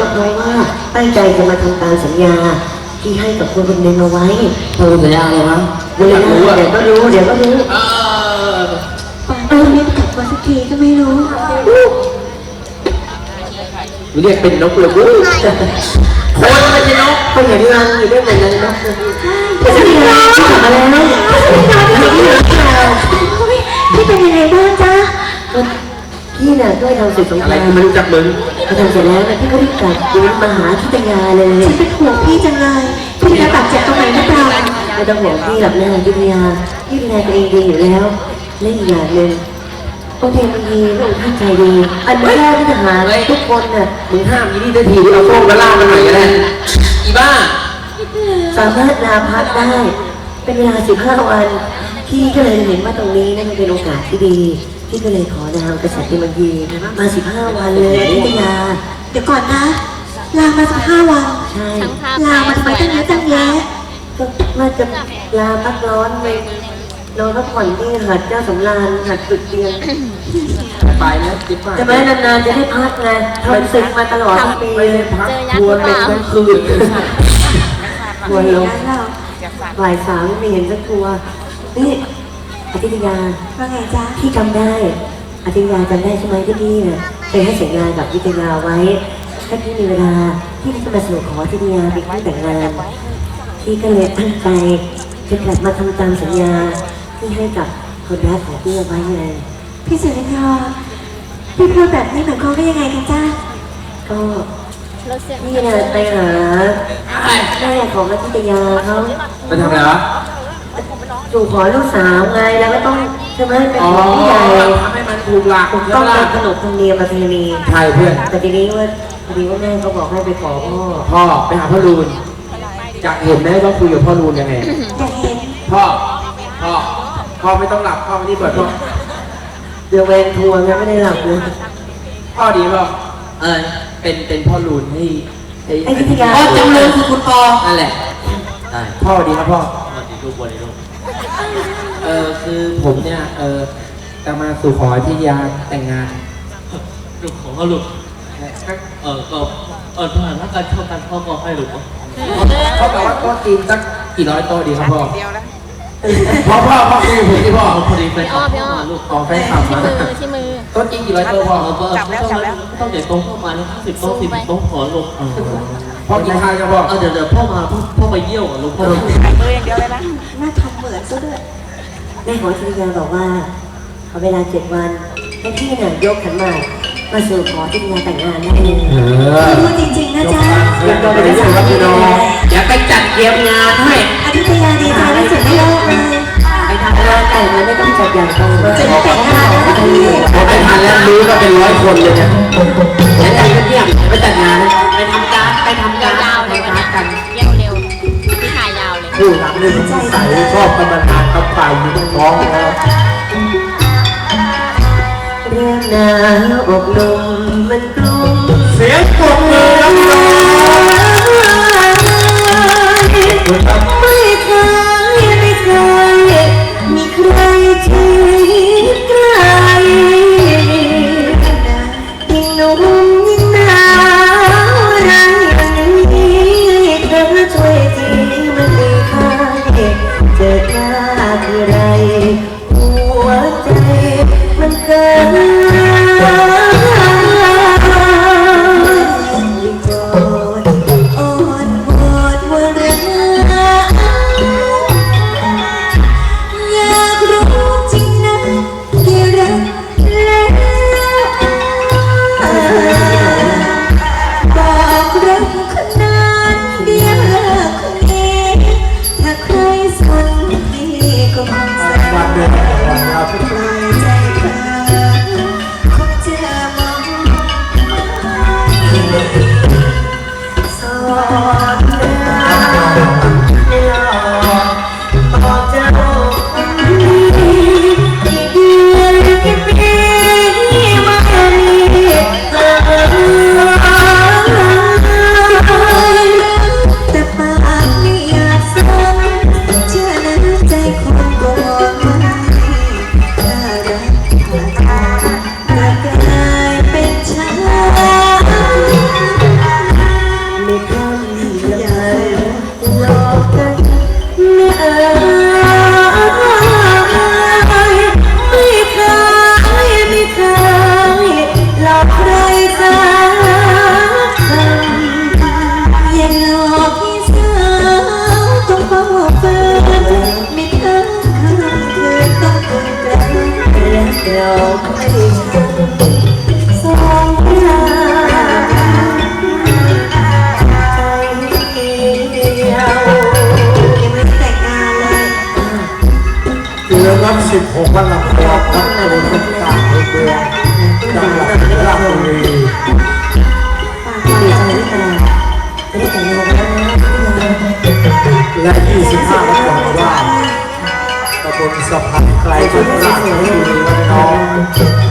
ก็เพราะว่าตั้งใจจะมาทำตามสัญญา ที่ให้กับคนคนหนึ่งเอาไว้เธอสัญญาอะไรวะเดี๋ยวรู้เดี๋ยวก็รู้เดี๋ยวก็รู้เออป่านนี้ไม่กลับมาสักทีก็ไม่รู้เรียกเป็นนกเลยกูคนไม่ใช่นกก็เห็นรังอยู่ด้วยเหมือนกันนะพี่สัญญามาแล้วพี่เป็นยังไงบ้างจ๊ะพี่น่ะด้วยทำศึกสงคอะไรรามกูไม่รู้จักมึง พอทำเสร็จแล้วนะพี่ก็รีบกลับยืนมาหาทิตยาเลยฉันเป็นห่วงพี่จังเลยพี่ได้รับบาดเจ็บตรงไหนหรือเปล่าไม่ต้องห่วงพี่หลับหน้าทิตยาพี่ดูแลตัวเองดีอยู่แล้วและอีกอย่างหนึ่งโอเคมันดีลูกพี่ใจดีอันนี้แรกที่ทหารทุกคนน่ะมึงห้ามอีนี่ได้ทีเอาโซ่มาล่ามันหน่อยก็ได้อีบ้า สามารถลาพักได้ เป็นเวลา 15 วัน พี่ก็เลยเห็นว่าตรงนี้นั่นมันเป็นโอกาสที่ดี พี่ก็เลยขอดาวกษัตริย์เทมันยีมา15วันเลยอธิตยาเดี๋ยวก่อนนะ ลามาสักห้าวัน ใช่ ลามาทำไมตั้งเยอะตั้งแยะก็ว่าจะลาพักร้อนไปนอนพักผ่อนที่หัดเจ้าสำราญหัดฝึกเตียงไปนะจิ๊บมาจะไหมนานๆจะได้พักไงทำศึกมาตลอดทั้งปีไม่ได้พักทวนเป็นทั้งคืนทัวร์ลงงั้นเราบ่ายสามไม่เห็นสักทัวร์นี่ อธิตยาว่าไงจ๊ะพี่จำได้อธิยาจำได้ใช่ไหมที่พี่เนี่ยเคยให้สัญญากับวิทยาไว้ถ้าพี่มีเวลาพี่ก็จะมาสู่ขออธิยาเป็นคู่แต่งงานพี่ก็เลยตั้งใจจะกลับมาทำตามสัญญาที่ให้กับคนรักของพี่เอาไว้ไงพี่สุริยอพี่พูดแบบนี้หมายความว่ายังไงกันจ๊ะก็พี่เนี่ยไปหาแม่ของอธิยาเขาไปทำอะไรวะ สู่ขอลูกสาวไงแล้วก็ต้องใช่ไหมเป็นอ๋อของผู้ใหญ่ทำให้มันถูกหลักถูกแล้ต้อวงล่ะเป็นขนบธรรมเนียมประเพณีใช่เพื่อน แต่ทีนี้ว่าพอดีว่าแม่เขาบอกให้ไปขอพ่อพ่อไปหาพ่อรูนอยากเห็นไหมว่าคุยกับพ่อรูนยังไงอยากเห็นพ่อ พ่อ พ่อไม่ต้องหลับ พ่อไม่ได้เปิดพ่อเดือเวนทัวร์ไงไม่ได้หลับเลยพ่อดีเปล่าเออ เป็น เป็นพ่อรูนให้ให้ไอ้วิทยาพ่อจำเลยคือคุณปอนั่นแหละใช่พ่อดีครับพ่อวันดีลูกวันดีลูก เออคือผมเนี่ยเออจะมาสู่ขอที่ยาแต่งงานลูกของก็ลูกเออก็เออถ้าถ้าการเท่ากันพ่อก็ให้ลูกเขาบอกว่าก็ตีนสักกี่ร้อยโต๊ะดีครับพ่อพ่อพ่อพ่อคือผมที่พ่อพอดีแฟนคลับเข้อลูกออกแฟนคลับมาที่มือ โต๊ะจีนกี่ร้อยโต๊ะพ่อเออก็ต้องต้องเด็กโตเข้ามาแล้วสิบโต๊ะสิบโต๊ะขอลูกพ่อกินข้าวยังพ่อเออเดี๋ยวเดี๋ยวพ่อมาพ่อพ่อไปเยี่ยวอะลูกพ่อน่าทำเหมือนซะด้วยแม่ของวิทยาบอกว่าขอเวลาเจ็ดวันให้พี่เนี่ยยกขันหมากมาสู่ขอที่ยาแต่งงานได้เลยเออพูดจริงๆนะจ๊ะเดี๋ยวก็ไปได้ครับพี่น้องเดี๋ยวไปจัดเตรียมงานให้อธิตยาดีใจที่สุดในโลกเลยไปทำงานแต่งงานไม่ต้องจัดอย่างโตเลยจะได้แต่งงานแล้ว เป็นร้อยคนเลยเนี่ยเดี๋ยวไปเยี่ยมไปจัดงานนะไปทำการไปทำการยาวๆเลยทำการกันเร็วเร็วๆพี่ถ่ายยาวเลยผู้หลังเรื่องสงสัยชอบกรรมฐานกับฝ่ายอยู่ตรงท้องแล้วเรื่องหนาวอกลมมันกลุ่มเสียงปร ช่ว เราไสองหกวังไม่นหลือรับ16วันหลังคกอบครับในวันต่างๆเดือนจังหวัดเรา สะพานไกลจนตราดที่น้อง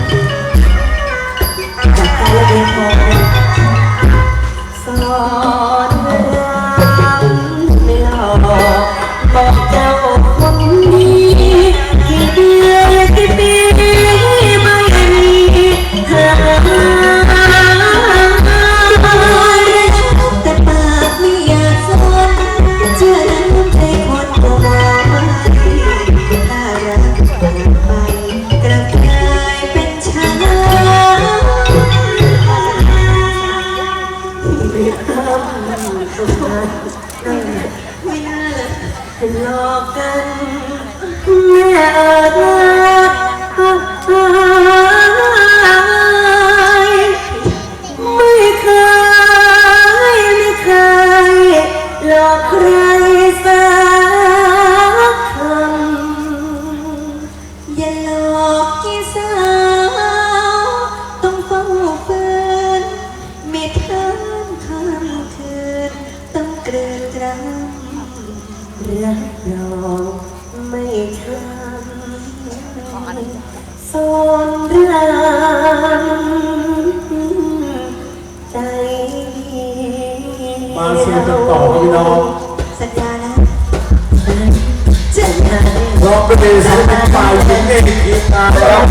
พี่น้องสัญญานะฉันนั้นร้องก็เป็นสิ่ายหญิงเองอีกนานแล้ว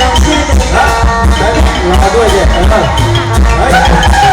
เราเชื่อกันรอด้วยเนี่ย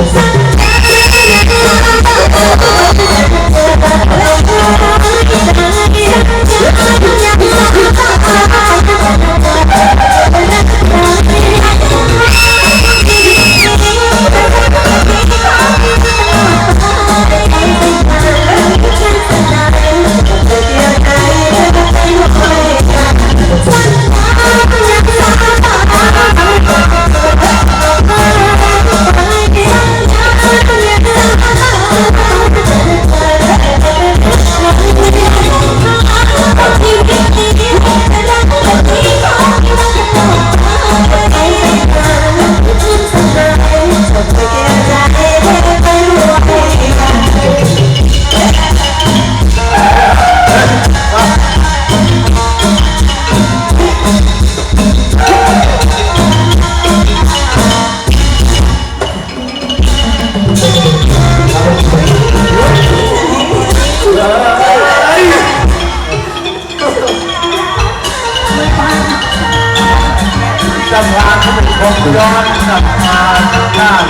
Just